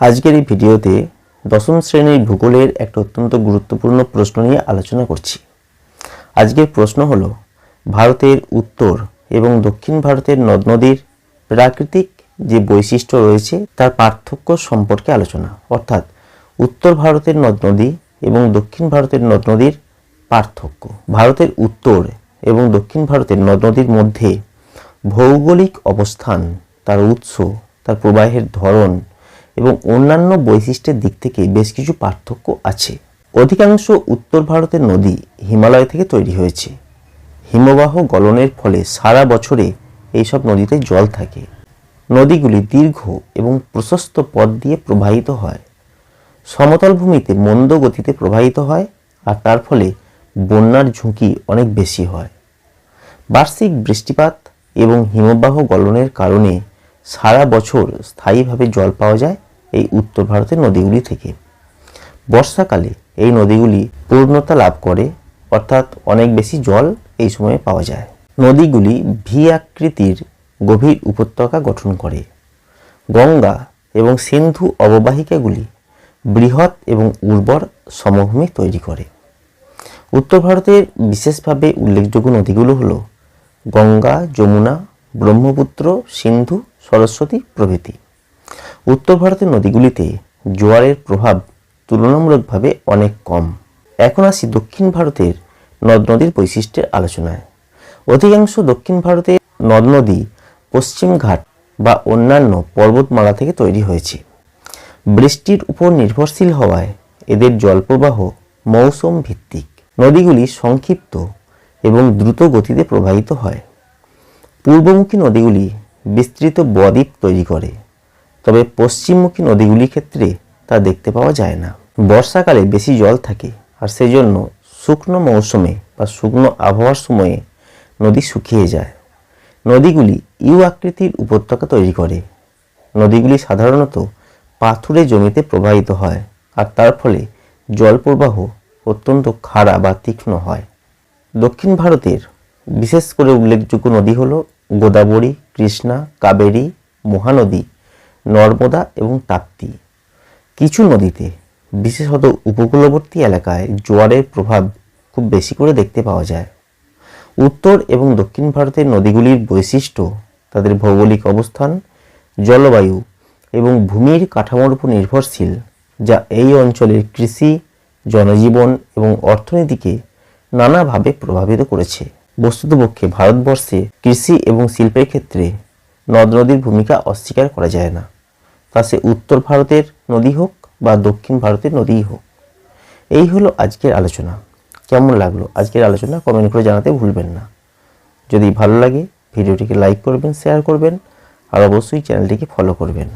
আজকের এই ভিডিওতে দশম শ্রেণির ভূগোলের একটা অত্যন্ত গুরুত্বপূর্ণ প্রশ্ন নিয়ে আলোচনা করছি। আজকের প্রশ্ন হলো, ভারতের উত্তর এবং দক্ষিণ ভারতের নদ নদীর প্রাকৃতিক যে বৈশিষ্ট্য রয়েছে, তার পার্থক্য সম্পর্কে আলোচনা। অর্থাৎ, উত্তর ভারতের নদ নদী এবং দক্ষিণ ভারতের নদ নদীর পার্থক্য। ভারতের উত্তর এবং দক্ষিণ ভারতের নদ নদীর মধ্যে ভৌগোলিক অবস্থান, তার উৎস, তার প্রবাহের ধরন এবং অন্যান্য বৈশিষ্ট্যের দিক থেকে বেশ কিছু পার্থক্য আছে। অধিকাংশ উত্তর ভারতের নদী হিমালয় থেকে তৈরি হয়েছে। হিমবাহ গলনের ফলে সারা বছরে এইসব নদীতে জল থাকে। নদীগুলি দীর্ঘ এবং প্রশস্ত পথ দিয়ে প্রবাহিত হয়। সমতল ভূমিতে মন্দ গতিতে প্রবাহিত হয় আর তার ফলে বন্যার ঝুঁকি অনেক বেশি হয়। বার্ষিক বৃষ্টিপাত এবং হিমবাহ গলনের কারণে সারা বছর স্থায়ীভাবে জল পাওয়া যায় এই উত্তর ভারতের নদীগুলি থেকে। বর্ষাকালে এই নদীগুলি পূর্ণতা লাভ করে, অর্থাৎ অনেক বেশি জল এই সময়ে পাওয়া যায়। নদীগুলি ভি আকৃতির গভীর উপত্যকা গঠন করে। গঙ্গা এবং সিন্ধু অববাহিকাগুলি বৃহৎ এবং উর্বর সমভূমি তৈরি করে। উত্তর ভারতের বিশেষভাবে উল্লেখযোগ্য নদীগুলো হলো গঙ্গা, যমুনা, ব্রহ্মপুত্র, সিন্ধু, সরস্বতী প্রভৃতি। উত্তর ভারতের নদীগুলিতে জোয়ারের প্রভাব তুলনামূলকভাবে অনেক কম। এখন আসি দক্ষিণ ভারতের নদ নদীর বৈশিষ্ট্যের আলোচনায়। অধিকাংশ দক্ষিণ ভারতের নদ নদী, পশ্চিম ঘাট বা অন্যান্য পর্বতমালা থেকে তৈরি হয়েছে। বৃষ্টির উপর নির্ভরশীল হওয়ায় এদের জলপ্রবাহ মৌসুম ভিত্তিক নদীগুলি সংক্ষিপ্ত এবং দ্রুত গতিতে প্রবাহিত হয়। পূর্বমুখী নদীগুলি বিস্তৃত বদ্বীপ তৈরি করে। তবে পশ্চিমমুখী নদীগুলির ক্ষেত্রে তা দেখতে পাওয়া যায় না। বর্ষাকালে বেশি জল থাকে, আর সেই জন্য শুকনো মৌসুমে বা শুকনো আবহাওয়ার সময়ে নদী শুকিয়ে যায়। নদীগুলি ইউ আকৃতির উপত্যকা তৈরি করে। নদীগুলি সাধারণত পাথুরে জমিতে প্রবাহিত হয়, আর তার ফলে জল প্রবাহ অত্যন্ত খাড়া বা তীক্ষ্ণ হয়। দক্ষিণ ভারতের বিশেষ করে উল্লেখযোগ্য নদী হল গোদাবরী, কৃষ্ণা, কাবেরী, মহানদী। নর্মদা এবং তাপ্তি। কিছু নদীতে, বিশেষত উপকূলবর্তী এলাকায় জোয়ারের প্রভাব খুব বেশি করে দেখতে পাওয়া যায়। উত্তর এবং দক্ষিণ ভারতের নদীগুলির বৈশিষ্ট্য, তাদের ভৌগোলিক অবস্থান, জলবায়ু এবং ভূমির কাঠামোর উপর নির্ভরশীল, যা এই অঞ্চলের কৃষি, জনজীবন এবং অর্থনীতিকে নানাভাবে প্রভাবিত করেছে। বস্তুতপক্ষে ভারতবর্ষে কৃষি এবং শিল্পের ক্ষেত্রে নদ নদীর ভূমিকা অস্বীকার করা যায় না। তা সে উত্তর ভারতের নদী হোক বা দক্ষিণ ভারতের নদীই হোক। এই হলো আজকের আলোচনা। কেমন লাগল আজকের আলোচনা কমেন্ট করে জানাতে ভুলবেন না। যদি ভালো লাগে, ভিডিওটিকে লাইক করবেন, শেয়ার করবেন, আর অবশ্যই চ্যানেলটিকে ফলো করবেন।